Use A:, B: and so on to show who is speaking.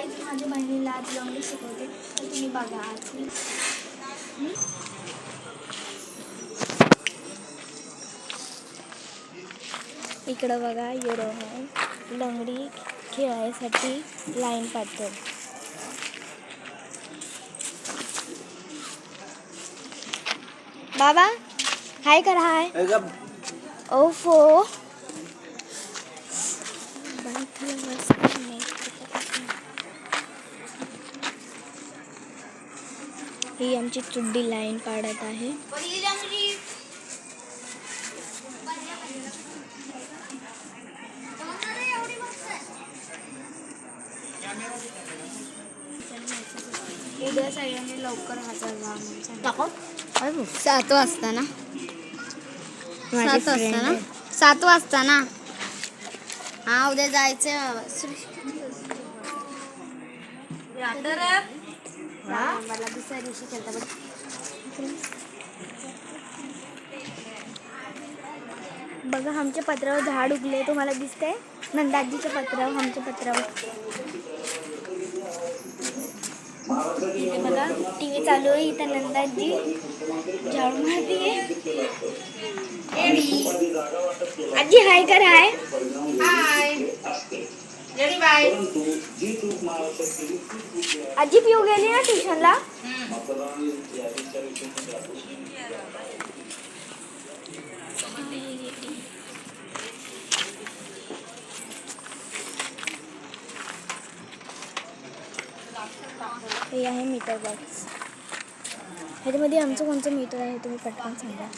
A: आई माझ्या बहिणीला आज लवंगी शिकवते तर तुम्ही बघा आज इकडं बघा युरोमन लंगडी खेळायसाठी लाईन पाडतो बाबा हाय कर हाय। ओफो। ही आमची चुड्डी लाईन पाडत आहे. उद्या सगळ्यांनी लवकर हजर व्हा
B: सात वाजता ना? सात वाजता ना? सात वाजता ना? हा उद्या जायचं.
A: मला दुसऱ्या दिवशी खेळता बघ. बघा आमच्या पत्रावर झाड उगले तुम्हाला दिसतंय? नंदाजीच्या पत्रावर आमच्या पत्रावर. बघा टी व्ही चालू आहे इथं नंदाजी झाडू मारतीये. आजी हाय कर हाय. आजी येऊ गेली ना ट्युशनला? हे आहे मीटर बॉक्स ह्याच्यामध्ये आमचं कोणतं मीटर आहे तुम्ही पटकन सांगा.